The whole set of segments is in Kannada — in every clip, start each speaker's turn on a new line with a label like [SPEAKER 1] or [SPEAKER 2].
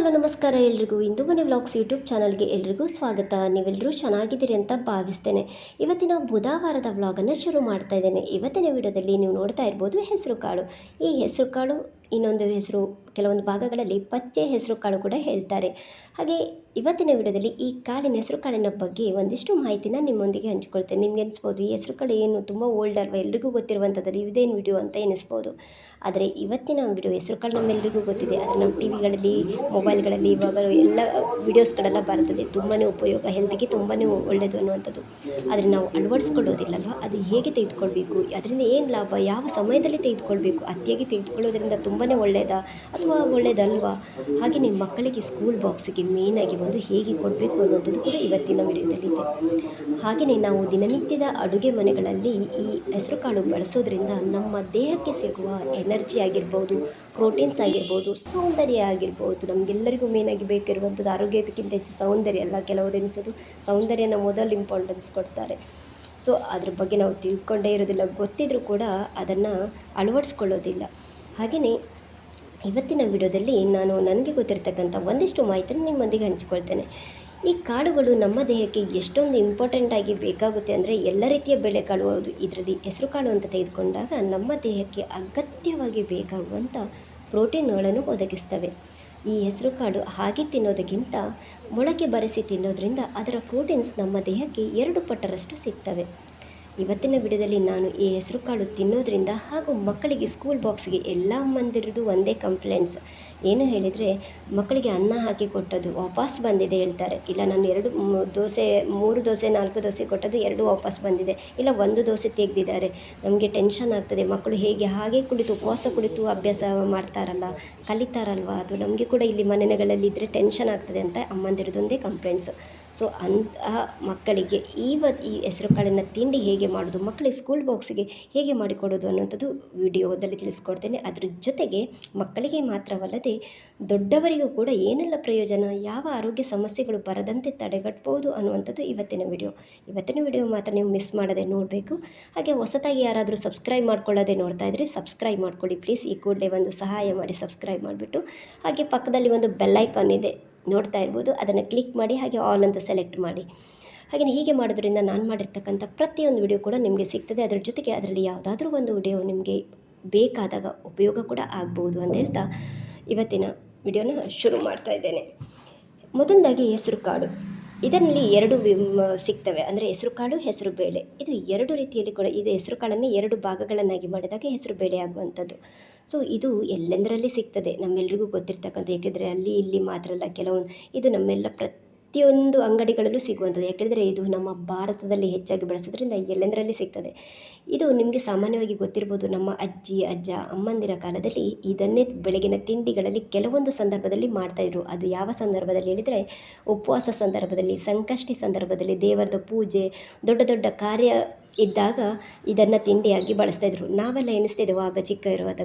[SPEAKER 1] ಹಲೋ, ನಮಸ್ಕಾರ ಎಲ್ರಿಗೂ. ಇಂದು ಮನೆ ವ್ಲಾಗ್ಸ್ ಯೂಟ್ಯೂಬ್ ಚಾನಲ್ಗೆ ಎಲ್ರಿಗೂ ಸ್ವಾಗತ. ನೀವೆಲ್ಲರೂ ಚೆನ್ನಾಗಿದ್ದೀರಿ ಅಂತ ಭಾವಿಸ್ತೇನೆ. ಇವತ್ತಿನ ಬುಧವಾರದ ವ್ಲಾಗನ್ನು ಶುರು ಮಾಡ್ತಾ ಇದ್ದೇನೆ. ಇವತ್ತಿನ ವಿಡಿಯೋದಲ್ಲಿ ನೀವು ನೋಡ್ತಾ ಇರ್ಬೋದು ಹೆಸರು ಕಾಳು ಈ ಹೆಸರು ಕಾಳು ಇನ್ನೊಂದು ಹೆಸರು, ಕೆಲವೊಂದು ಭಾಗಗಳಲ್ಲಿ ಪಚ್ಚೆ ಹೆಸರು ಕಾಳು ಕೂಡ ಹೇಳ್ತಾರೆ. ಹಾಗೆ ಇವತ್ತಿನ ವಿಡಿಯೋದಲ್ಲಿ ಈ ಕಾಳಿನ ಹೆಸರು ಕಾಳಿನ ಬಗ್ಗೆ ಒಂದಿಷ್ಟು ಮಾಹಿತಿನ ನಿಮ್ಮೊಂದಿಗೆ ಹಂಚ್ಕೊಳ್ತೇನೆ. ನಿಮ್ಗೆ ಅನಿಸ್ಬೋದು ಈ ಹೆಸರು ಕಾಳು ಏನು? ತುಂಬ ಓಲ್ಡ್ ಅಲ್ವಾ? ಎಲ್ರಿಗೂ ಗೊತ್ತಿರುವಂಥದ್ದು ಇದೇನು ವಿಡಿಯೋ ಅಂತ ಎನಿಸ್ಬೋದು. ಆದರೆ ಇವತ್ತಿನ ವಿಡಿಯೋ ಹೆಸರು ಕಾಳು ನಮ್ಮೆಲ್ಲರಿಗೂ ಗೊತ್ತಿದೆ. ಆದರೆ ನಮ್ಮ ಟಿ ವಿಗಳಲ್ಲಿ ಮೊಬೈಲ್ಗಳಲ್ಲಿ ಇವಾಗ ಎಲ್ಲ ವಿಡಿಯೋಸ್ಗಳೆಲ್ಲ ಬರ್ತದೆ. ತುಂಬಾ ಉಪಯೋಗ, ಹೆಲ್ತಿಗೆ ತುಂಬಾ ಒಳ್ಳೆಯದು ಅನ್ನುವಂಥದ್ದು. ಆದರೆ ನಾವು ಅಳವಡಿಸ್ಕೊಳ್ಳೋದಿಲ್ಲಲ್ವ? ಅದು ಹೇಗೆ ತೆಗೆದುಕೊಳ್ಬೇಕು? ಅದರಿಂದ ಏನು ಲಾಭ? ಯಾವ ಸಮಯದಲ್ಲಿ ತೆಗೆದುಕೊಳ್ಬೇಕು? ಅತಿಯಾಗಿ ತೆಗೆದುಕೊಳ್ಳೋದ್ರಿಂದ ತುಂಬಾ ಒಳ್ಳೆಯದಾ ಅಥವಾ ಒಳ್ಳೆಯದಲ್ವಾ ಹಾಗೆ ನಿಮ್ಮ ಮಕ್ಕಳಿಗೆ ಸ್ಕೂಲ್ ಬಾಕ್ಸಿಗೆ ಮೇನಾಗಿ ಒಂದು ಹೇಗೆ ಕೊಡಬೇಕು ಅನ್ನುವಂಥದ್ದು ಕೂಡ ಇವತ್ತಿನ ವಿಡಿಯೋದಲ್ಲಿದೆ ಹಾಗೆಯೇ ನಾವು ದಿನನಿತ್ಯದ ಅಡುಗೆ ಮನೆಗಳಲ್ಲಿ ಈ ಹೆಸರುಕಾಳು ಬಳಸೋದ್ರಿಂದ ನಮ್ಮ ದೇಹಕ್ಕೆ ಸಿಗುವ ಎನರ್ಜಿ ಆಗಿರ್ಬೋದು ಪ್ರೋಟೀನ್ಸ್ ಆಗಿರ್ಬೋದು, ಸೌಂದರ್ಯ ಆಗಿರ್ಬೋದು, ನಮಗೆಲ್ಲರಿಗೂ ಮೇನಾಗಿ ಬೇಕಿರುವಂಥದ್ದು ಆರೋಗ್ಯಕ್ಕಿಂತ ಹೆಚ್ಚು ಸೌಂದರ್ಯ ಅಲ್ಲ. ಕೆಲವರು ಎನಿಸೋದು ಸೌಂದರ್ಯನ ಮೊದಲು ಇಂಪಾರ್ಟೆನ್ಸ್ ಕೊಡ್ತಾರೆ. ಸೊ ಅದ್ರ ಬಗ್ಗೆ ನಾವು ತಿಳ್ಕೊಂಡೇ ಇರೋದಿಲ್ಲ. ಗೊತ್ತಿದ್ರೂ ಕೂಡ ಅದನ್ನು ಅಳವಡಿಸ್ಕೊಳ್ಳೋದಿಲ್ಲ. ಹಾಗೆಯೇ ಇವತ್ತಿನ ವಿಡಿಯೋದಲ್ಲಿ ನಾನು ನನಗೆ ಗೊತ್ತಿರತಕ್ಕಂಥ ಒಂದಿಷ್ಟು ಮಾಹಿತಿಯನ್ನು ನಿಮ್ಮೊಂದಿಗೆ ಹಂಚಿಕೊಳ್ತೇನೆ. ಈ ಕಾಳುಗಳು ನಮ್ಮ ದೇಹಕ್ಕೆ ಎಷ್ಟೊಂದು ಇಂಪಾರ್ಟೆಂಟ್ ಆಗಿ ಬೇಕಾಗುತ್ತೆ ಅಂದರೆ ಎಲ್ಲ ರೀತಿಯ ಬೆಳೆಕಾಳು ಹೌದು. ಇದರಲ್ಲಿ ಹೆಸರು ಕಾಳು ಅಂತ ತೆಗೆದುಕೊಂಡಾಗ ನಮ್ಮ ದೇಹಕ್ಕೆ ಅಗತ್ಯವಾಗಿ ಬೇಕಾಗುವಂಥ ಪ್ರೋಟೀನ್ಗಳನ್ನು ಒದಗಿಸ್ತವೆ. ಈ ಹೆಸರು ಕಾಳು ಹಾಗೆ ತಿನ್ನೋದಕ್ಕಿಂತ ಮೊಳಕೆ ಬರೆಸಿ ತಿನ್ನೋದ್ರಿಂದ ಅದರ ಪ್ರೋಟೀನ್ಸ್ ನಮ್ಮ ದೇಹಕ್ಕೆ ಎರಡು ಪಟ್ಟರಷ್ಟು ಸಿಗ್ತವೆ. ಇವತ್ತಿನ ವಿಡಿಯೋದಲ್ಲಿ ನಾನು ಈ ಹೆಸರು ಕಾಳು ತಿನ್ನೋದ್ರಿಂದ ಹಾಗೂ ಮಕ್ಕಳಿಗೆ ಸ್ಕೂಲ್ ಬಾಕ್ಸ್ಗೆ ಎಲ್ಲ ಅಮ್ಮಂದಿರದು ಒಂದೇ ಕಂಪ್ಲೇಂಟ್ಸ್ ಏನು ಹೇಳಿದರೆ, ಮಕ್ಕಳಿಗೆ ಅನ್ನ ಹಾಕಿ ಕೊಟ್ಟದ್ದು ವಾಪಸ್ ಬಂದಿದೆ ಹೇಳ್ತಾರೆ. ಇಲ್ಲ, ನಾನು ಎರಡು ದೋಸೆ, ಮೂರು ದೋಸೆ, ನಾಲ್ಕು ದೋಸೆ ಕೊಟ್ಟದ್ದು ಎರಡು ವಾಪಸ್ ಬಂದಿದೆ. ಇಲ್ಲ, ಒಂದು ದೋಸೆ ತೆಗೆದಿದ್ದಾರೆ. ನಮಗೆ ಟೆನ್ಷನ್ ಆಗ್ತದೆ. ಮಕ್ಕಳು ಹೇಗೆ ಹಾಗೆ ಕುಳಿತು ಉಪವಾಸ ಕುಳಿತು ಅಭ್ಯಾಸ ಮಾಡ್ತಾರಲ್ಲ, ಕಲಿತಾರಲ್ವ? ಅದು ನಮಗೆ ಕೂಡ ಇಲ್ಲಿ ಮನೆಗಳಲ್ಲಿ ಇದ್ದರೆ ಟೆನ್ಷನ್ ಆಗ್ತದೆ ಅಂತ ಅಮ್ಮಂದಿರದೊಂದೇ ಕಂಪ್ಲೇಂಟ್ಸು ಸೊ ಅಂತಹ ಮಕ್ಕಳಿಗೆ ಈವ ಈ ಹೆಸರು ಕಾಳಿನ ತಿಂಡಿ ಹೇಗೆ ಮಾಡೋದು, ಮಕ್ಕಳಿಗೆ ಸ್ಕೂಲ್ ಬಾಕ್ಸಿಗೆ ಹೇಗೆ ಮಾಡಿಕೊಡೋದು ಅನ್ನೋಂಥದ್ದು ವಿಡಿಯೋದಲ್ಲಿ ತಿಳಿಸ್ಕೊಡ್ತೇನೆ. ಅದ್ರ ಜೊತೆಗೆ ಮಕ್ಕಳಿಗೆ ಮಾತ್ರವಲ್ಲದೆ ದೊಡ್ಡವರಿಗೂ ಕೂಡ ಏನೆಲ್ಲ ಪ್ರಯೋಜನ, ಯಾವ ಆರೋಗ್ಯ ಸಮಸ್ಯೆಗಳು ಬರದಂತೆ ತಡೆಗಟ್ಬೋದು ಅನ್ನುವಂಥದ್ದು ಇವತ್ತಿನ ವಿಡಿಯೋ ಇವತ್ತಿನ ವಿಡಿಯೋ ಮಾತ್ರ ನೀವು ಮಿಸ್ ಮಾಡದೆ ನೋಡಬೇಕು. ಹಾಗೆ ಹೊಸತಾಗಿ ಯಾರಾದರೂ ಸಬ್ಸ್ಕ್ರೈಬ್ ಮಾಡ್ಕೊಳ್ಳೋದೇ ನೋಡ್ತಾ ಇದ್ದರೆ ಸಬ್ಸ್ಕ್ರೈಬ್ ಮಾಡ್ಕೊಳ್ಳಿ. ಪ್ಲೀಸ್ ಈ ಕೂಡಲೇ ಒಂದು ಸಹಾಯ ಮಾಡಿ ಸಬ್ಸ್ಕ್ರೈಬ್ ಮಾಡಿಬಿಟ್ಟು. ಹಾಗೆ ಪಕ್ಕದಲ್ಲಿ ಒಂದು ಬೆಲ್ಲೈಕಾನ್ ಇದೆ. ನೋಡ್ತಾ ಇರ್ಬೋದು, ಅದನ್ನು ಕ್ಲಿಕ್ ಮಾಡಿ, ಹಾಗೆ ಆಲ್ ಅಂತ ಸೆಲೆಕ್ಟ್ ಮಾಡಿ. ಹಾಗೆಯೇ ಹೀಗೆ ಮಾಡೋದ್ರಿಂದ ನಾನು ಮಾಡಿರ್ತಕ್ಕಂಥ ಪ್ರತಿಯೊಂದು ವಿಡಿಯೋ ಕೂಡ ನಿಮಗೆ ಸಿಗ್ತದೆ. ಅದರ ಜೊತೆಗೆ ಅದರಲ್ಲಿ ಯಾವುದಾದ್ರೂ ಒಂದು ವಿಡಿಯೋ ನಿಮಗೆ ಬೇಕಾದಾಗ ಉಪಯೋಗ ಕೂಡ ಆಗ್ಬೋದು ಅಂತ ಹೇಳ್ತಾ ಇವತ್ತಿನ ವಿಡಿಯೋನ ಶುರು ಮಾಡ್ತಾ ಇದ್ದೇನೆ. ಮೊದಲದಾಗಿ ಹೆಸರು ಕಾಳು ಇದರಲ್ಲಿ ಎರಡು ಸಿಗ್ತವೆ. ಅಂದರೆ ಹೆಸರು ಕಾಳು, ಹೆಸರು ಬೇಳೆ. ಇದು ಎರಡು ರೀತಿಯಲ್ಲಿ ಕೂಡ, ಇದು ಹೆಸರುಕಾಳನ್ನೇ ಎರಡು ಭಾಗಗಳನ್ನಾಗಿ ಮಾಡಿದಾಗ ಹೆಸರು ಬೇಳೆ ಆಗುವಂಥದ್ದು. ಸೊ, ಇದು ಎಲ್ಲೆಂದರಲ್ಲಿ ಸಿಗ್ತದೆ? ನಮ್ಮೆಲ್ರಿಗೂ ಗೊತ್ತಿರ್ತಕ್ಕಂಥ, ಏಕೆಂದರೆ ಅಲ್ಲಿ ಇಲ್ಲಿ ಮಾತ್ರ ಅಲ್ಲ, ಕೆಲವೊಂದು, ಇದು ನಮ್ಮೆಲ್ಲ ಪ್ರತಿಯೊಂದು ಅಂಗಡಿಗಳಲ್ಲೂ ಸಿಗುವಂಥದ್ದು. ಯಾಕೆಂದರೆ ಇದು ನಮ್ಮ ಭಾರತದಲ್ಲಿ ಹೆಚ್ಚಾಗಿ ಬಳಸೋದ್ರಿಂದ ಎಲ್ಲೆಂದರಲ್ಲಿ ಸಿಗ್ತದೆ. ಇದು ನಿಮಗೆ ಸಾಮಾನ್ಯವಾಗಿ ಗೊತ್ತಿರ್ಬೋದು, ನಮ್ಮ ಅಜ್ಜಿ, ಅಜ್ಜ, ಅಮ್ಮಂದಿರ ಕಾಲದಲ್ಲಿ ಇದನ್ನೇ ಬೆಳಗಿನ ತಿಂಡಿಗಳಲ್ಲಿ ಕೆಲವೊಂದು ಸಂದರ್ಭದಲ್ಲಿ ಮಾಡ್ತಾಯಿದ್ರು ಅದು ಯಾವ ಸಂದರ್ಭದಲ್ಲಿ ಹೇಳಿದರೆ, ಉಪವಾಸ ಸಂದರ್ಭದಲ್ಲಿ, ಸಂಕಷ್ಟಿ ಸಂದರ್ಭದಲ್ಲಿ, ದೇವರದ ಪೂಜೆ, ದೊಡ್ಡ ದೊಡ್ಡ ಕಾರ್ಯ ಇದ್ದಾಗ ಇದನ್ನು ತಿಂಡಿಯಾಗಿ ಬಳಸ್ತಾಯಿದ್ರು ನಾವೆಲ್ಲ ಎನಿಸ್ತಿದ್ದೆವು ಆಗ ಚಿಕ್ಕ ಇರುವಾಗ.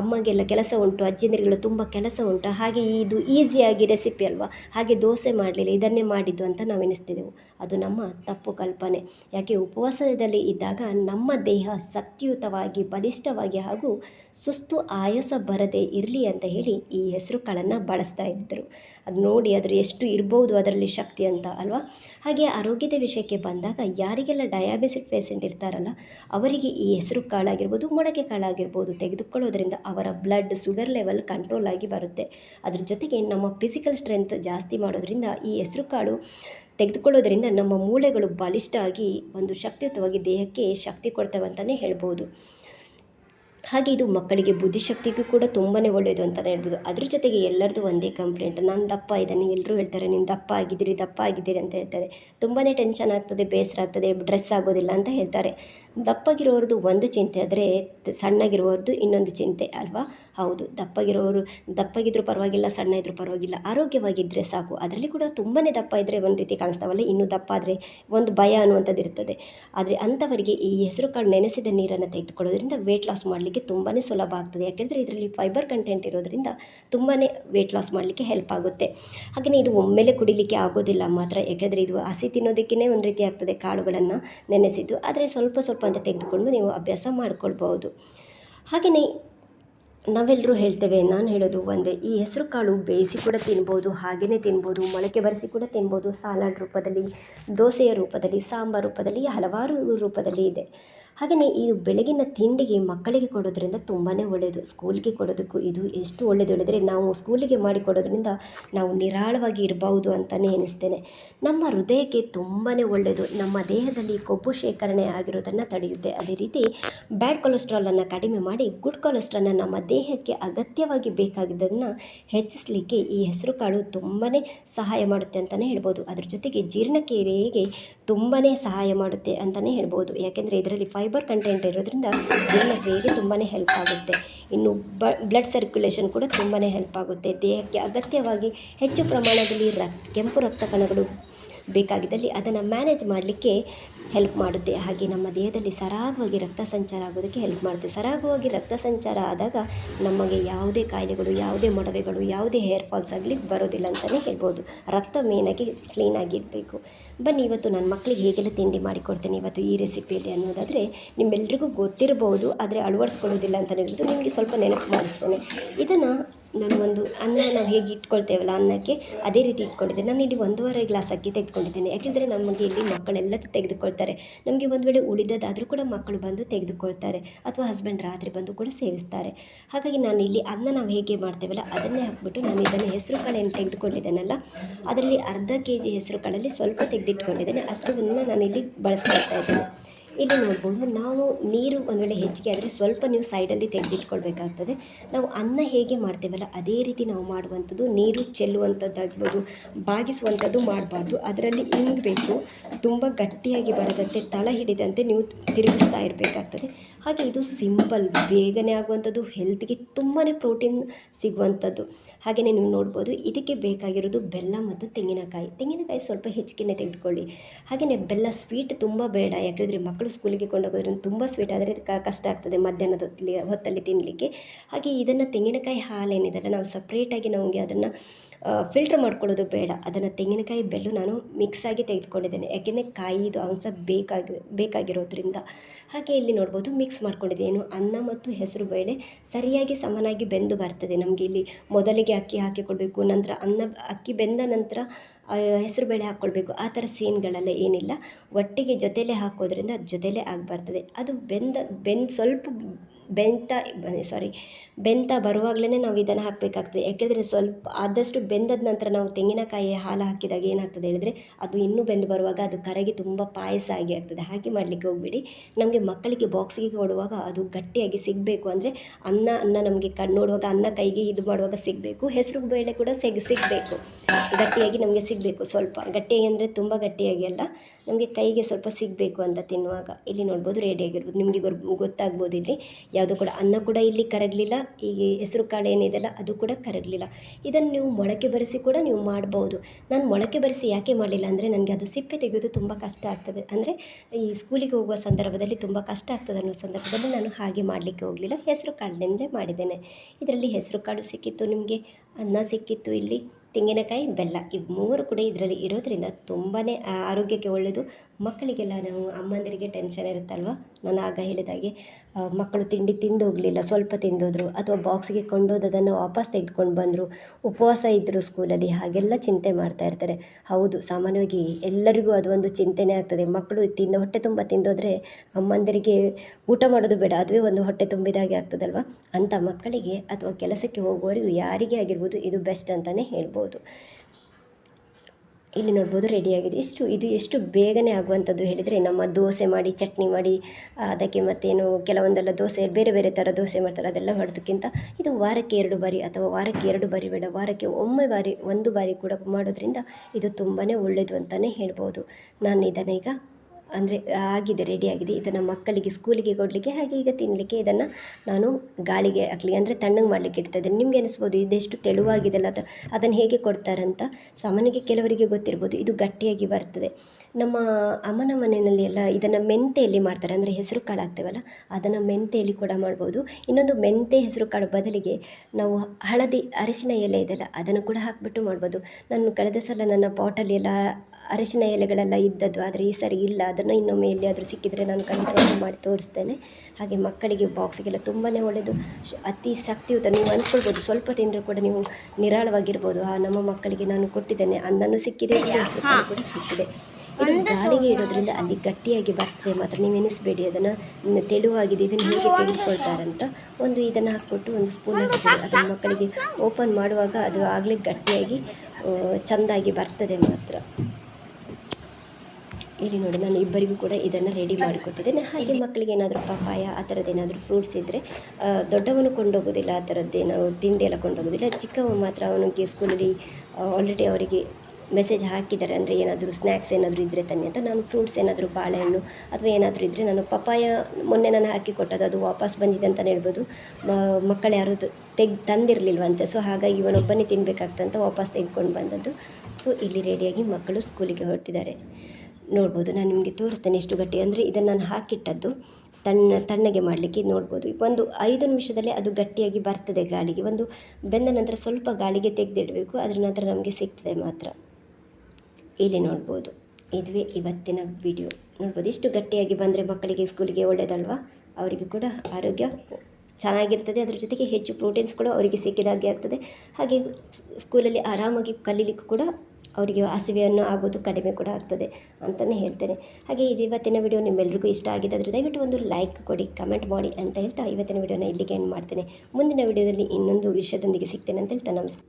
[SPEAKER 1] ಅಮ್ಮಗೆಲ್ಲ ಕೆಲಸ ಉಂಟು ಅಜ್ಜಿಂದರಿಗೆಲ್ಲ ತುಂಬ ಕೆಲಸ ಉಂಟು. ಹಾಗೆ ಇದು ಈಸಿಯಾಗಿ ರೆಸಿಪಿ ಅಲ್ವಾ? ಹಾಗೆ ದೋಸೆ ಮಾಡಲಿಲ್ಲ, ಇದನ್ನೇ ಮಾಡಿದ್ದು ಅಂತ ನಾವು ಎನಿಸ್ತಿದ್ದೆವು ಅದು ನಮ್ಮ ತಪ್ಪು ಕಲ್ಪನೆ. ಯಾಕೆ ಉಪವಾಸದಲ್ಲಿ ಇದ್ದಾಗ ನಮ್ಮ ದೇಹ ಶಕ್ತಿಯುತವಾಗಿ ಬಲಿಷ್ಠವಾಗಿ ಹಾಗೂ ಸುಸ್ತು ಆಯಾಸ ಬರದೇ ಇರಲಿ ಅಂತ ಹೇಳಿ ಈ ಹೆಸರು ಕಾಳನ್ನು ಬಳಸ್ತಾ ಇದ್ದರು. ಅದು ನೋಡಿ ಅದರ ಎಷ್ಟು ಇರ್ಬೋದು ಅದರಲ್ಲಿ ಶಕ್ತಿ ಅಂತ ಅಲ್ವಾ? ಹಾಗೆ ಆರೋಗ್ಯದ ವಿಷಯಕ್ಕೆ ಬಂದಾಗ ಯಾರಿಗೆಲ್ಲ ಡಯಾಬಿಸಿಟ್ ಪೇಷಂಟ್ ಇರ್ತಾರಲ್ಲ, ಅವರಿಗೆ ಈ ಹೆಸರು ಕಾಳಾಗಿರ್ಬೋದು, ಮೊಳಕೆ ಕಾಳಾಗಿರ್ಬೋದು ತೆಗೆದುಕೊಳ್ಳೋದ್ರಿಂದ ಅವರ ಬ್ಲಡ್ ಶುಗರ್ ಲೆವೆಲ್ ಕಂಟ್ರೋಲ್ ಆಗಿ ಬರುತ್ತೆ. ಅದ್ರ ಜೊತೆಗೆ ನಮ್ಮ ಫಿಸಿಕಲ್ ಸ್ಟ್ರೆಂತ್ ಜಾಸ್ತಿ ಮಾಡೋದ್ರಿಂದ ಈ ಹೆಸರು ಕಾಳು ತೆಗೆದುಕೊಳ್ಳೋದ್ರಿಂದ ನಮ್ಮ ಮೂಳೆಗಳು ಬಲಿಷ್ಠ ಆಗಿ ಒಂದು ಶಕ್ತಿಯುತವಾಗಿ ದೇಹಕ್ಕೆ ಶಕ್ತಿ ಕೊಡ್ತವೆ ಅಂತಲೇ ಹೇಳ್ಬೋದು. ಹಾಗೆ ಇದು ಮಕ್ಕಳಿಗೆ ಬುದ್ಧಿಶಕ್ತಿಗೂ ಕೂಡ ತುಂಬಾ ಒಳ್ಳೆಯದು ಅಂತಲೇ ಹೇಳ್ಬೋದು. ಅದ್ರ ಜೊತೆಗೆ ಎಲ್ಲರದು ಒಂದೇ ಕಂಪ್ಲೇಂಟ್ ನಾನು ದಪ್ಪ ಇದ್ದಾನೆ ಎಲ್ಲರೂ ಹೇಳ್ತಾರೆ, ನೀನು ದಪ್ಪ ಆಗಿದ್ದೀರಿ ದಪ್ಪ ಆಗಿದ್ದೀರಿ ಅಂತ ಹೇಳ್ತಾರೆ. ತುಂಬಾ ಟೆನ್ಷನ್ ಆಗ್ತದೆ, ಬೇಸರ ಆಗ್ತದೆ ಡ್ರೆಸ್ ಆಗೋದಿಲ್ಲ ಅಂತ ಹೇಳ್ತಾರೆ. ದಪ್ಪಗಿರೋರದ್ದು ಒಂದು ಚಿಂತೆ ಆದರೆ ಸಣ್ಣಗಿರೋರದ್ದು ಇನ್ನೊಂದು ಚಿಂತೆ ಅಲ್ವಾ? ಹೌದು, ದಪ್ಪಗಿರೋರು, ದಪ್ಪಗಿದ್ರೂ ಪರವಾಗಿಲ್ಲ ಸಣ್ಣ ಇದ್ರೂ ಪರವಾಗಿಲ್ಲ. ಆರೋಗ್ಯವಾಗಿದ್ದರೆ ಸಾಕು. ಅದರಲ್ಲಿ ಕೂಡ ತುಂಬಾ ದಪ್ಪ ಇದ್ದರೆ ಒಂದು ರೀತಿ ಕಾಣಿಸ್ತಾವಲ್ಲ, ಇನ್ನೂ ದಪ್ಪ ಆದರೆ ಒಂದು ಭಯ ಅನ್ನುವಂಥದ್ದು ಇರ್ತದೆ ಆದರೆ ಅಂಥವರಿಗೆ ಈ ಹೆಸರು ಕಾಳು ನೆನೆಸಿದ ನೀರನ್ನು ತೆಗೆದುಕೊಳ್ಳೋದ್ರಿಂದ ವೆಯ್ಟ್ ಲಾಸ್ ಮಾಡಲಿಕ್ಕೆ ತುಂಬಾ ಸುಲಭ ಆಗ್ತದೆ. ಯಾಕೆಂದರೆ ಇದರಲ್ಲಿ ಫೈಬರ್ ಕಂಟೆಂಟ್ ಇರೋದ್ರಿಂದ ತುಂಬಾ ವೆಯ್ಟ್ ಲಾಸ್ ಮಾಡಲಿಕ್ಕೆ ಹೆಲ್ಪ್ ಆಗುತ್ತೆ. ಹಾಗೆಯೇ ಇದು ಒಮ್ಮೆಲೆ ಕುಡಿಲಿಕ್ಕೆ ಆಗೋದಿಲ್ಲ ಮಾತ್ರ. ಯಾಕೆಂದರೆ ಇದು ಹಸಿ ತಿನ್ನೋದಕ್ಕೇ ಒಂದು ರೀತಿ ಆಗ್ತದೆ ಕಾಳುಗಳನ್ನು ನೆನೆಸಿದ್ದು. ಆದರೆ ಸ್ವಲ್ಪ ಸ್ವಲ್ಪ ಅಂತ ತೆಗೆದುಕೊಂಡು ನೀವು ಅಭ್ಯಾಸ ಮಾಡ್ಕೊಳ್ಬೋದು ಹಾಗೆಯೇ ನಾವೆಲ್ಲರೂ ಹೇಳ್ತೇವೆ, ನಾನು ಹೇಳೋದು ಒಂದೇ. ಈ ಹೆಸರು ಕಾಳು ಬೇಯಿಸಿ ಕೂಡ ತಿನ್ಬೋದು ಹಾಗೆಯೇ ತಿನ್ಬೋದು, ಮೊಳಕೆ ಬರೆಸಿ ಕೂಡ ತಿನ್ಬೋದು. ಸಾಲಾಡ್ ರೂಪದಲ್ಲಿ, ದೋಸೆಯ ರೂಪದಲ್ಲಿ, ಸಾಂಬಾರ್ ರೂಪದಲ್ಲಿ ಹಲವಾರು ರೂಪದಲ್ಲಿ ಇದೆ. ಹಾಗೆಯೇ ಈ ಬೆಳಗಿನ ತಿಂಡಿಗೆ ಮಕ್ಕಳಿಗೆ ಕೊಡೋದ್ರಿಂದ ತುಂಬಾ ಒಳ್ಳೆಯದು ಸ್ಕೂಲ್ಗೆ ಕೊಡೋದಕ್ಕೂ ಇದು ಎಷ್ಟು ಒಳ್ಳೆಯದು ಹೇಳಿದರೆ ನಾವು ಸ್ಕೂಲಿಗೆ ಮಾಡಿ ಕೊಡೋದ್ರಿಂದ ನಾವು ನಿರಾಳವಾಗಿ ಇರಬಹುದು ಅಂತಲೇ ಎನಿಸ್ತೇನೆ ನಮ್ಮ ಹೃದಯಕ್ಕೆ ತುಂಬಾ ಒಳ್ಳೆಯದು ನಮ್ಮ ದೇಹದಲ್ಲಿ ಕೊಬ್ಬು ಶೇಖರಣೆ ಆಗಿರೋದನ್ನು ತಡೆಯುತ್ತೆ. ಅದೇ ರೀತಿ ಬ್ಯಾಡ್ ಕೊಲೆಸ್ಟ್ರಾಲನ್ನು ಕಡಿಮೆ ಮಾಡಿ ಗುಡ್ ಕೊಲೆಸ್ಟ್ರಾಲನ್ನು ನಮ್ಮ ದೇಹಕ್ಕೆ ಅಗತ್ಯವಾಗಿ ಬೇಕಾಗಿದ್ದನ್ನು ಹೆಚ್ಚಿಸಲಿಕ್ಕೆ ಈ ಹೆಸರು ಕಾಳು ತುಂಬಾ ಸಹಾಯ ಮಾಡುತ್ತೆ ಅಂತಲೇ ಹೇಳ್ಬೋದು. ಅದ್ರ ಜೊತೆಗೆ ಜೀರ್ಣಕ್ರಿಯೆಗೆ ತುಂಬಾ ಸಹಾಯ ಮಾಡುತ್ತೆ ಅಂತಲೇ ಹೇಳ್ಬೋದು. ಯಾಕೆಂದರೆ ಇದರಲ್ಲಿ ಫೈಬರ್ ಕಂಟೆಂಟ್ ಇರೋದ್ರಿಂದ ಜೀರ್ಣಕ್ರಿಯೆಗೆ ತುಂಬಾ ಹೆಲ್ಪ್ ಆಗುತ್ತೆ. ಇನ್ನು ಬ್ಲಡ್ ಸರ್ಕ್ಯುಲೇಷನ್ ಕೂಡ ತುಂಬಾ ಹೆಲ್ಪ್ ಆಗುತ್ತೆ. ದೇಹಕ್ಕೆ ಅಗತ್ಯವಾಗಿ ಹೆಚ್ಚು ಪ್ರಮಾಣದಲ್ಲಿ ರಕ್ ಕೆಂಪು ರಕ್ತ ಕಣಗಳು ಬೇಕಾಗಿದ್ದಲ್ಲಿ ಅದನ್ನು ಮ್ಯಾನೇಜ್ ಮಾಡಲಿಕ್ಕೆ ಹೆಲ್ಪ್ ಮಾಡುತ್ತೆ. ಹಾಗೆ ನಮ್ಮ ದೇಹದಲ್ಲಿ ಸರಾಗವಾಗಿ ರಕ್ತ ಸಂಚಾರ ಆಗೋದಕ್ಕೆ ಹೆಲ್ಪ್ ಮಾಡುತ್ತೆ. ಸರಾಗವಾಗಿ ರಕ್ತ ಸಂಚಾರ ಆದಾಗ ನಮಗೆ ಯಾವುದೇ ಕಾಯಿಲೆಗಳು, ಯಾವುದೇ ಮೊಡವೆಗಳು, ಯಾವುದೇ ಹೇರ್ ಫಾಲ್ಸ್ ಆಗಲಿ ಬರೋದಿಲ್ಲ ಅಂತಲೇ ಹೇಳ್ಬೋದು. ರಕ್ತ ಮೇನಾಗಿ ಕ್ಲೀನಾಗಿರಬೇಕು ಬನ್ನಿ, ಇವತ್ತು ನನ್ನ ಮಕ್ಕಳಿಗೆ ಹೇಗೆಲ್ಲ ತಿಂಡಿ ಮಾಡಿಕೊಡ್ತೇನೆ ಇವತ್ತು ಈ ರೆಸಿಪಿಯಲ್ಲಿ ಅನ್ನೋದಾದರೆ ನಿಮ್ಮೆಲ್ರಿಗೂ ಗೊತ್ತಿರಬಹುದು ಆದರೆ ಅಳವಡಿಸ್ಕೊಳ್ಳೋದಿಲ್ಲ ಅಂತಲೇ ಹೇಳ್ಬೋದು ನಿಮಗೆ ಸ್ವಲ್ಪ ನೆನಪು ಮಾಡಿಸ್ತೇನೆ. ಇದನ್ನು ನಾನು ಒಂದು ಅನ್ನ ನಾವು ಹೇಗೆ ಇಟ್ಕೊಳ್ತೇವಲ್ಲ ಅನ್ನಕ್ಕೆ ಅದೇ ರೀತಿ ಇಟ್ಕೊಂಡಿದ್ದೇನೆ ನಾನು ಇಲ್ಲಿ ಒಂದೂವರೆ ಗ್ಲಾಸ್ ಅಕ್ಕಿ ತೆಗೆದುಕೊಂಡಿದ್ದೇನೆ. ಯಾಕೆಂದರೆ ನಮಗೆ ಇಲ್ಲಿ ಮಕ್ಕಳೆಲ್ಲ ತೆಗೆದುಕೊಳ್ತಾರೆ. ನಮಗೆ ಒಂದು ವೇಳೆ ಉಳಿದದಾದರೂ ಕೂಡ ಮಕ್ಕಳು ಬಂದು ತೆಗೆದುಕೊಳ್ತಾರೆ. ಅಥವಾ ಹಸ್ಬೆಂಡ್ ರಾತ್ರಿ ಬಂದು ಕೂಡ ಸೇವಿಸ್ತಾರೆ. ಹಾಗಾಗಿ ನಾನು ಇಲ್ಲಿ ಅನ್ನ ನಾವು ಹೇಗೆ ಮಾಡ್ತೇವಲ್ಲ, ಅದನ್ನೇ ಹಾಕ್ಬಿಟ್ಟು ನಾನು ಇದನ್ನು ಹೆಸರು ಕಾಳೇನು ತೆಗೆದುಕೊಂಡಿದ್ದೇನಲ್ಲ, ಅದರಲ್ಲಿ ಅರ್ಧ ಕೆ ಜಿ ಹೆಸರು ಕಾಳಲ್ಲಿ ಸ್ವಲ್ಪ ತೆಗೆದಿಟ್ಕೊಂಡಿದ್ದೇನೆ. ನಾನು ಇಲ್ಲಿ ಬಳಸ್ಕೊಳ್ತಾ ಇದ್ದೇನೆ. ಇಲ್ಲಿ ನೋಡ್ಬೋದು, ನಾವು ನೀರು ಒಂದು ವೇಳೆ ಹೆಚ್ಚಿಗೆ ಆದರೆ ಸ್ವಲ್ಪ ನೀವು ಸೈಡಲ್ಲಿ ತೆಗೆದಿಟ್ಕೊಳ್ಬೇಕಾಗ್ತದೆ. ನಾವು ಅನ್ನ ಹೇಗೆ ಮಾಡ್ತೇವಲ್ಲ, ಅದೇ ರೀತಿ ನಾವು ಮಾಡುವಂಥದ್ದು, ನೀರು ಚೆಲ್ಲುವಂಥದ್ದಾಗ್ಬೋದು, ಬಾಗಿಸುವಂಥದ್ದು ಮಾಡಬಾರ್ದು. ಅದರಲ್ಲಿ ಇಂಗಬೇಕು, ತುಂಬ ಗಟ್ಟಿಯಾಗಿ ಬರದಂತೆ, ತಳ ಹಿಡಿದಂತೆ ನೀವು ತಿರುಗಿಸ್ತಾ ಇರಬೇಕಾಗ್ತದೆ. ಹಾಗೆ ಇದು ಸಿಂಪಲ್ ಬೇಗನೆ ಆಗುವಂಥದ್ದು ಹೆಲ್ತ್ಗೆ ತುಂಬಾ ಪ್ರೋಟೀನ್ ಸಿಗುವಂಥದ್ದು. ಹಾಗೆಯೇ ನೀವು ನೋಡ್ಬೋದು, ಇದಕ್ಕೆ ಬೇಕಾಗಿರೋದು ಬೆಲ್ಲ ಮತ್ತು ತೆಂಗಿನಕಾಯಿ. ತೆಂಗಿನಕಾಯಿ ಸ್ವಲ್ಪ ಹೆಚ್ಚಿಗೆನೇ ತೆಗೆದುಕೊಳ್ಳಿ. ಹಾಗೆಯೇ ಬೆಲ್ಲ ಸ್ವೀಟ್ ತುಂಬ ಬೇಡ, ಯಾಕಂದರೆ ಮಕ್ಕಳು ಸ್ಕೂಲಿಗೆ ಕೊಂಡೋಗೋದ್ರಿಂದ ತುಂಬ ಸ್ವೀಟ್ ಆದರೆ ಕಷ್ಟ ಆಗ್ತದೆ ಮಧ್ಯಾಹ್ನದ ಹೊತ್ತಲ್ಲಿ ಹೊತ್ತಲ್ಲಿ ತಿನ್ನಲಿಕ್ಕೆ ಹಾಗೆ ಇದನ್ನು ತೆಂಗಿನಕಾಯಿ ಹಾಲೇನಿದೆಲ್ಲ ನಾವು ಸಪ್ರೇಟಾಗಿ ನಮಗೆ ಅದನ್ನು ಫಿಲ್ಟ್ರ್ ಮಾಡ್ಕೊಳ್ಳೋದು ಬೇಡ. ಅದನ್ನು ತೆಂಗಿನಕಾಯಿ ಬೆಲ್ಲು ನಾನು ಮಿಕ್ಸಾಗಿ ತೆಗೆದುಕೊಂಡಿದ್ದೇನೆ. ಯಾಕೆಂದರೆ ಕಾಯಿದು ಅಂಶ ಬೇಕಾಗಿ, ಬೇಕಾಗಿರೋದ್ರಿಂದ. ಹಾಗೆ ಇಲ್ಲಿ ನೋಡ್ಬೋದು ಮಿಕ್ಸ್ ಮಾಡ್ಕೊಂಡಿದ್ದೇನು ಅನ್ನ ಮತ್ತು ಹೆಸರು ಬೇಳೆ ಸರಿಯಾಗಿ ಸಮನಾಗಿ ಬೆಂದು ಬರ್ತದೆ. ನಮಗೆ ಇಲ್ಲಿ ಮೊದಲಿಗೆ ಅಕ್ಕಿ ಹಾಕಿಕೊಳ್ಬೇಕು ನಂತರ ಅನ್ನ, ಅಕ್ಕಿ ಬೆಂದ ನಂತರ ಹೆಸರು ಬೇಳೆ ಹಾಕ್ಕೊಳ್ಬೇಕು. ಆ ಥರ ಸೀನ್ಗಳೆಲ್ಲ ಏನಿಲ್ಲ. ಒಟ್ಟಿಗೆ ಜೊತೆಯಲ್ಲೇ ಹಾಕೋದ್ರಿಂದ ಜೊತೆಲೇ ಆಗಿ ಬರ್ತದೆ ಅದು ಬೆಂದ, ಬೆಂದು ಸ್ವಲ್ಪ ಬೆಂತ ಸಾರಿ ಬೆಂತ ಬರುವಾಗಲೇ ನಾವು ಇದನ್ನು ಹಾಕಬೇಕಾಗ್ತದೆ. ಯಾಕೆಂದರೆ ಸ್ವಲ್ಪ ಆದಷ್ಟು ಬೆಂದದ ನಂತರ ನಾವು ತೆಂಗಿನಕಾಯಿ ಹಾಲು ಹಾಕಿದಾಗ ಏನಾಗ್ತದೆ ಹೇಳಿದರೆ ಅದು ಇನ್ನೂ ಬೆಂದು ಬರುವಾಗ ಅದು ಕರಗಿ ತುಂಬ ಪಾಯಸ ಆಗಿ ಆಗ್ತದೆ. ಹಾಗೆ ಮಾಡಲಿಕ್ಕೆ ಹೋಗಬೇಡಿ. ನಮಗೆ ಮಕ್ಕಳಿಗೆ ಬಾಕ್ಸಿಗೆ ಕೊಡುವಾಗ ಅದು ಗಟ್ಟಿಯಾಗಿ ಸಿಗಬೇಕು ಅಂದರೆ ಅನ್ನ ಅನ್ನ ನಮಗೆ ಕಣ್ಣು ನೋಡುವಾಗ ಅನ್ನ ಕೈಗೆ ಇದು ಮಾಡುವಾಗ ಸಿಗಬೇಕು. ಹೆಸರು ಬೇಳೆ ಕೂಡ ಸಿಗ್, ಸಿಗಬೇಕು. ಗಟ್ಟಿಯಾಗಿ ನಮಗೆ ಸಿಗಬೇಕು ಸ್ವಲ್ಪ. ಗಟ್ಟಿಯಾಗಿ ಅಂದರೆ ತುಂಬ ಗಟ್ಟಿಯಾಗಿ ಅಲ್ಲ, ನಮಗೆ ಕೈಗೆ ಸ್ವಲ್ಪ ಸಿಗಬೇಕು ಅಂತ ತಿನ್ನುವಾಗ. ಇಲ್ಲಿ ನೋಡ್ಬೋದು ರೆಡಿಯಾಗಿರ್ಬೋದು ನಿಮಗೆ ಗೊತ್ತಾಗ್ಬೋದು ಇಲ್ಲಿ. ಯಾವುದು ಕೂಡ ಅನ್ನ ಕೂಡ ಇಲ್ಲಿ ಕರಗಲಿಲ್ಲ. ಈ ಹೆಸರು ಕಾಳು ಏನಿದೆಯಲ್ಲ ಅದು ಕೂಡ ಕರಗಲಿಲ್ಲ. ಇದನ್ನು ನೀವು ಮೊಳಕೆ ಬರೆಸಿ ಕೂಡ ನೀವು ಮಾಡ್ಬೋದು. ನಾನು ಮೊಳಕೆ ಬರೆಸಿ ಯಾಕೆ ಮಾಡಲಿಲ್ಲ ಅಂದರೆ ನನಗೆ ಅದು ಸಿಪ್ಪೆ ತೆಗೆಯೋದು ತುಂಬ ಕಷ್ಟ ಆಗ್ತದೆ. ಅಂದರೆ ಈ ಸ್ಕೂಲಿಗೆ ಹೋಗುವ ಸಂದರ್ಭದಲ್ಲಿ ತುಂಬ ಕಷ್ಟ ಆಗ್ತದೆ ಅನ್ನೋ ಸಂದರ್ಭದಲ್ಲಿ ನಾನು ಹಾಗೆ ಮಾಡಲಿಕ್ಕೆ ಹೋಗಲಿಲ್ಲ. ಹೆಸರು ಕಾಳಿನಿಂದ ಮಾಡಿದ್ದೇನೆ. ಇದರಲ್ಲಿ ಹೆಸರು ಕಾಳು ಸಿಕ್ಕಿತ್ತು, ನಿಮಗೆ ಅನ್ನ ಸಿಕ್ಕಿತ್ತು ಇಲ್ಲಿ, ತೆಂಗಿನಕಾಯಿ, ಬೆಲ್ಲ ಈ ಮೂರು ಕೂಡ ಇದರಲ್ಲಿ ಇರೋದರಿಂದ ತುಂಬಾ ಆರೋಗ್ಯಕ್ಕೆ ಒಳ್ಳೆಯದು. ಮಕ್ಕಳಿಗೆಲ್ಲ ನಾವು ಅಮ್ಮಂದಿರಿಗೆ ಟೆನ್ಷನ್ ಇರುತ್ತಲ್ವ? ನಾನು ಆಗ ಹೇಳಿದಾಗೆ ಮಕ್ಕಳು ತಿಂಡಿ ತಿಂದು ಹೋಗಲಿಲ್ಲ ಸ್ವಲ್ಪ ತಿಂದೋದ್ರು, ಅಥವಾ ಬಾಕ್ಸಿಗೆ ಕೊಂಡೋದನ್ನು ವಾಪಸ್ ತೆಗೆದುಕೊಂಡು ಬಂದರು, ಉಪವಾಸ ಇದ್ದರು ಸ್ಕೂಲಲ್ಲಿ ಹಾಗೆಲ್ಲ ಚಿಂತೆ ಮಾಡ್ತಾ ಇರ್ತಾರೆ. ಹೌದು, ಸಾಮಾನ್ಯವಾಗಿ ಎಲ್ಲರಿಗೂ ಅದು ಒಂದು ಚಿಂತೆನೇ ಆಗ್ತದೆ. ಮಕ್ಕಳು ತಿಂದು ಹೊಟ್ಟೆ ತುಂಬ ತಿಂದೋದ್ರೆ ಅಮ್ಮಂದಿರಿಗೆ ಊಟ ಮಾಡೋದು ಬೇಡ, ಅದುವೇ ಒಂದು ಹೊಟ್ಟೆ ತುಂಬಿದಾಗೆ ಆಗ್ತದಲ್ವ? ಅಂಥ ಮಕ್ಕಳಿಗೆ ಅಥವಾ ಕೆಲಸಕ್ಕೆ ಹೋಗುವವರಿಗೂ ಯಾರಿಗೆ ಆಗಿರ್ಬೋದು ಇದು ಬೆಸ್ಟ್ ಅಂತಲೇ ಹೇಳ್ಬೋದು. ಇಲ್ಲಿ ನೋಡ್ಬೋದು ರೆಡಿಯಾಗಿದೆ ಇಷ್ಟು, ಇದು ಎಷ್ಟು ಬೇಗನೆ ಆಗುವಂಥದ್ದು ಹೇಳಿದರೆ ನಮ್ಮ ದೋಸೆ ಮಾಡಿ, ಚಟ್ನಿ ಮಾಡಿ ಅದಕ್ಕೆ ಮತ್ತೇನು ಕೆಲವೊಂದೆಲ್ಲ ದೋಸೆ, ಬೇರೆ ಬೇರೆ ಥರ ದೋಸೆ ಮಾಡ್ತಾರೆ, ಅದೆಲ್ಲ ಹೊಡೆದಕ್ಕಿಂತ ಇದು ವಾರಕ್ಕೆ ಎರಡು ಬಾರಿ ಅಥವಾ ವಾರಕ್ಕೆ ಎರಡು ಬಾರಿ ಬೇಡ, ವಾರಕ್ಕೆ ಒಮ್ಮೆ ಬಾರಿ, ಒಂದು ಬಾರಿ ಕೂಡ ಮಾಡೋದ್ರಿಂದ ಇದು ತುಂಬಾ ಒಳ್ಳೆಯದು ಅಂತಲೇ ಹೇಳ್ಬೋದು. ನಾನು ಇದನ್ನು ಈಗ ಅಂದರೆ ಆಗಿದೆ ರೆಡಿಯಾಗಿದೆ ಇದನ್ನು ಮಕ್ಕಳಿಗೆ ಸ್ಕೂಲಿಗೆ ಕೊಡಲಿಕ್ಕೆ, ಹಾಗೆ ಈಗ ತಿನ್ನಲಿಕ್ಕೆ ಇದನ್ನು ನಾನು ಗಾಳಿಗೆ ಹಾಕಲಿ, ಅಂದರೆ ತಣ್ಣಗೆ ಮಾಡಲಿಕ್ಕೆ ಇಡ್ತದೆ ನಿಮಗೆ ಅನಿಸ್ಬೋದು ಇದೆಷ್ಟು ತೆಳುವಾಗಿದೆಲ್ಲ, ಅದು, ಅದನ್ನು ಹೇಗೆ ಕೊಡ್ತಾರಂತ ಸಾಮಾನ್ಯಕ್ಕೆ ಕೆಲವರಿಗೆ ಗೊತ್ತಿರ್ಬೋದು. ಇದು ಗಟ್ಟಿಯಾಗಿ ಬರ್ತದೆ. ನಮ್ಮ ಅಮ್ಮನ ಮನೆಯಲ್ಲಿ ಎಲ್ಲ ಇದನ್ನು ಮೆಂತೆಯಲ್ಲಿ ಮಾಡ್ತಾರೆ. ಅಂದರೆ ಹೆಸರು ಕಾಳು ಆಗ್ತೇವಲ್ಲ ಅದನ್ನು ಮೆಂತೆಯಲ್ಲಿ ಕೂಡ ಮಾಡ್ಬೋದು. ಇನ್ನೊಂದು ಮೆಂತೆ ಹೆಸರು ಕಾಳು ಬದಲಿಗೆ ನಾವು ಹಳದಿ ಅರಿಶಿನ ಎಲೆ ಇದೆಲ್ಲ, ಅದನ್ನು ಕೂಡ ಹಾಕಿಬಿಟ್ಟು ಮಾಡ್ಬೋದು. ನಾನು ಕಳೆದ ಸಲ ನನ್ನ ಪಾಟಲ್ಲಿ ಎಲ್ಲ ಅರಿಶಿನ ಎಲೆಗಳೆಲ್ಲ ಇದ್ದದ್ದು ಆದರೆ ಈ ಸರಿ ಇಲ್ಲ. ಅದನ್ನು ಇನ್ನೊಮ್ಮೆ ಎಲ್ಲಿಯಾದರೂ ಸಿಕ್ಕಿದರೆ ನಾನು ಖಂಡಿತವಾಗಿ ಮಾಡಿ ತೋರಿಸ್ತೇನೆ. ಹಾಗೆ ಮಕ್ಕಳಿಗೆ ಬಾಕ್ಸಿಗೆಲ್ಲ ತುಂಬಾ ಒಳ್ಳೆಯದು ಅತಿ ಶಕ್ತಿಯುತ ನೀವು ಅನ್ಕೊಳ್ಬೋದು. ಸ್ವಲ್ಪ ತಿಂದರೂ ಕೂಡ ನೀವು ನಿರಾಳವಾಗಿರ್ಬೋದು. ಆ ನಮ್ಮ ಮಕ್ಕಳಿಗೆ ನಾನು ಕೊಟ್ಟಿದ್ದೇನೆ. ಅನ್ನನೂ ಸಿಕ್ಕಿದೆ ಕೂಡ ಸಿಕ್ಕಿದೆ. ಇದು ಗಾಳಿಗೆ ಇಡೋದ್ರಿಂದ ಅಲ್ಲಿ ಗಟ್ಟಿಯಾಗಿ ಬರ್ತದೆ. ಮಾತ್ರ ನೀವು ಎನಿಸ್ಬೇಡಿ. ಅದನ್ನು ತೆಳುವಾಗಿದೆ. ಇದನ್ನು ಹೇಗೆ ತೆಗೆದುಕೊಳ್ತಾರಂತ ಒಂದು ಇದನ್ನು ಹಾಕ್ಬಿಟ್ಟು ಒಂದು ಸ್ಪೂನ್ ಹಾಕಿದ್ದೀವಿ ಅದನ್ನು ಮಕ್ಕಳಿಗೆ ಓಪನ್ ಮಾಡುವಾಗ ಅದು ಆಗಲೇ ಗಟ್ಟಿಯಾಗಿ ಚೆಂದಾಗಿ ಬರ್ತದೆ ಮಾತ್ರ. ಇಲ್ಲಿ ನೋಡಿ, ನಾನು ಇಬ್ಬರಿಗೂ ಕೂಡ ಇದನ್ನು ರೆಡಿ ಮಾಡಿಕೊಟ್ಟಿದ್ದೇನೆ. ಹಾಗೆ ಮಕ್ಕಳಿಗೆ ಏನಾದರೂ ಪಪ್ಪಾಯ, ಆ ಥರದ್ದು ಏನಾದರೂ ಫ್ರೂಟ್ಸ್ ಇದ್ದರೆ ದೊಡ್ಡವನು ಕೊಂಡೋಗೋದಿಲ್ಲ, ಆ ಥರದ್ದೇನೋ ತಿಂಡಿ ಎಲ್ಲ ಕೊಂಡೋಗೋದಿಲ್ಲ. ಚಿಕ್ಕವ ಮಾತ್ರ ಅವನಿಗೆ ಸ್ಕೂಲಲ್ಲಿ ಆಲ್ರೆಡಿ ಅವರಿಗೆ ಮೆಸೇಜ್ ಹಾಕಿದ್ದಾರೆ. ಅಂದರೆ ಏನಾದರೂ ಸ್ನ್ಯಾಕ್ಸ್ ಏನಾದರೂ ಇದ್ದರೆ ತನ್ನಿ ಅಂತ. ನಾನು ಫ್ರೂಟ್ಸ್ ಏನಾದರೂ ಬಾಳೆಹಣ್ಣು ಅಥವಾ ಏನಾದರೂ ಇದ್ದರೆ ನಾನು ಪಪ್ಪಾಯ ಮೊನ್ನೆ ನಾನು ಹಾಕಿ ಕೊಟ್ಟದ್ದು, ಅದು ವಾಪಸ್ ಬಂದಿದೆ ಅಂತಲೇ ಹೇಳ್ಬೋದು. ಮಕ್ಕಳು ಯಾರು ತೆಗ್, ತಂದಿರಲಿಲ್ವಂತೆ. ಸೊ ಹಾಗಾಗಿ ಇವನೊಬ್ಬನೇ ತಿನ್ನಬೇಕಾಗ್ತಂತ ವಾಪಸ್ ತೆಗೆದುಕೊಂಡು ಬಂದದ್ದು. ಸೊ ಇಲ್ಲಿ ರೆಡಿಯಾಗಿ ಮಕ್ಕಳು ಸ್ಕೂಲಿಗೆ ಹೊರಟಿದ್ದಾರೆ. ನೋಡ್ಬೋದು. ನಾನು ನಿಮಗೆ ತೋರಿಸ್ತೇನೆ ಎಷ್ಟು ಗಟ್ಟಿ. ಅಂದರೆ ಇದನ್ನು ನಾನು ಹಾಕಿಟ್ಟದ್ದು ತಣ್ಣ, ತಣ್ಣಗೆ ಮಾಡಲಿಕ್ಕೆ ನೋಡ್ಬೋದು. ಒಂದು ಐದು ನಿಮಿಷದಲ್ಲಿ ಅದು ಗಟ್ಟಿಯಾಗಿ ಬರ್ತದೆ ಗಾಳಿಗೆ. ಒಂದು ಬೆಂದ ನಂತರ ಸ್ವಲ್ಪ ಗಾಳಿಗೆ ತೆಗೆದಿಡಬೇಕು. ಅದರ ನಂತರ ನಮಗೆ ಸಿಗ್ತದೆ ಮಾತ್ರ. ಇಲ್ಲಿ ನೋಡ್ಬೋದು. ಇದುವೇ ಇವತ್ತಿನ ವಿಡಿಯೋ ನೋಡ್ಬೋದು, ಇಷ್ಟು ಗಟ್ಟಿಯಾಗಿ ಬಂದರೆ ಮಕ್ಕಳಿಗೆ ಸ್ಕೂಲಿಗೆ ಒಳ್ಳೆಯದಲ್ವಾ ಅವರಿಗೆ ಕೂಡ ಆರೋಗ್ಯ ಚೆನ್ನಾಗಿರ್ತದೆ. ಅದರ ಜೊತೆಗೆ ಹೆಚ್ಚು ಪ್ರೋಟೀನ್ಸ್ ಕೂಡ ಅವರಿಗೆ ಸಿಕ್ಕಿದಾಗೆ ಆಗ್ತದೆ. ಹಾಗೆ ಸ್ಕೂಲಲ್ಲಿ ಆರಾಮಾಗಿ ಕಲೀಲಿಕ್ಕೂ ಕೂಡ ಅವರಿಗೆ ಹಸಿವೆಯನ್ನು ಆಗೋದು ಕಡಿಮೆ ಕೂಡ ಆಗ್ತದೆ ಅಂತಲೇ ಹೇಳ್ತೇನೆ. ಹಾಗೆ ಇದು ಇವತ್ತಿನ ವಿಡಿಯೋ ನಿಮ್ಮೆಲ್ರಿಗೂ ಇಷ್ಟ ಆಗಿದೆ ದಯವಿಟ್ಟು ಒಂದು ಲೈಕ್ ಕೊಡಿ, ಕಮೆಂಟ್ ಮಾಡಿ ಅಂತ ಹೇಳ್ತಾ ಇವತ್ತಿನ ವಿಡಿಯೋನ ಇಲ್ಲಿಗೆ ಎಂಡ್ ಮಾಡ್ತೇನೆ. ಮುಂದಿನ ವಿಡಿಯೋದಲ್ಲಿ ಇನ್ನೊಂದು ವಿಷಯದೊಂದಿಗೆ ಸಿಗ್ತೇನೆ ಅಂತ ಹೇಳ್ತಾ ನಮಸ್ಕಾರ.